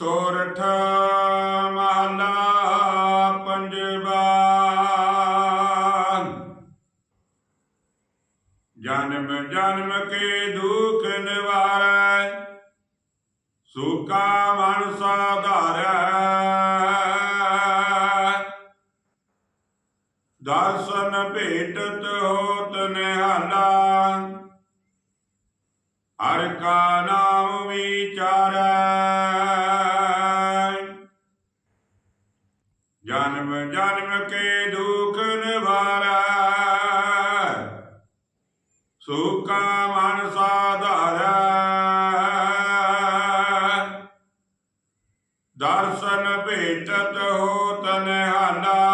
ਸੋਰਠ ਮਹਲਾ ਪੰਜਵਾ। ਜਨਮ ਜਨਮ ਕੇ ਦੁਖ ਨਿਵਾਰੈ ਸੁਖਾ ਮਨ ਸਾਧਾਰੈ ਦਰਸ਼ਨ ਭੇਟਤ ਹੋਤ ਨਿਹਾਲਾ, ਹਰ ਕਾ ਨਾਮ ਵਿਚਾਰੈ। ਜਨਮ ਜਨਮ ਕੇ ਦੁਖ ਨਿਵਾਰੈ। ਸੁਖਾ ਮਨ ਸਾਧਾਰੈ। ਦਰਸ਼ਨ ਭੇਟਤ ਹੋਤ ਨਿਹਾਲਾ।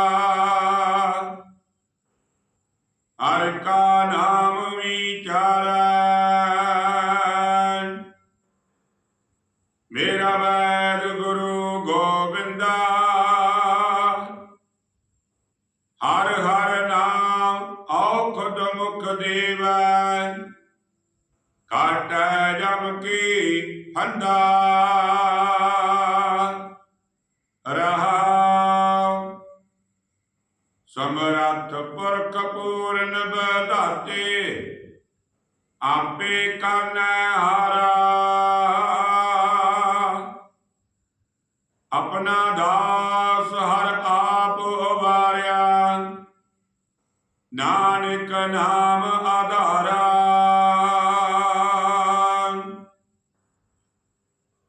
ਹਰ ਕਾ ਨਾਮ ਵਿਚਾਰੈ। ਮੇਰਾ ਹਰ ਹਰ ਨਾਮ ਔਖਦ ਮੁਖ ਦੇਵੈ। ਕਾਟੈ ਜਮ ਕੀ ਹੰਦਾ। ਰਹਾ ਸਮਰੱਥ ਪੁਰਖ ਪੂਰਨ ਬਧਾਤੇ। ਆਪੇ ਕਰਨੈ ਹਾਰਾ। ਆਪਣਾ ਦਾ ਨਾਨਕ ਨਾਮ ਆਧਾਰਾ।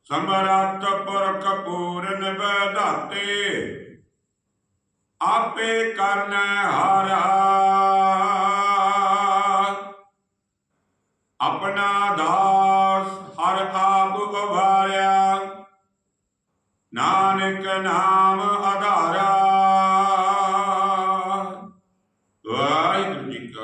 ਸਮਰੱਥ ਪੁਰਖ ਪੂਰਨ ਬਧਾਤੇ ਆਪੇ ਕਰਨ ਹਾਰਾ। ਆਪਣਾ ਦਾਸ ਹਰ ਆਪ ਉਭਾਰਿਆ। ਨਾਨਕ ਨਾਮ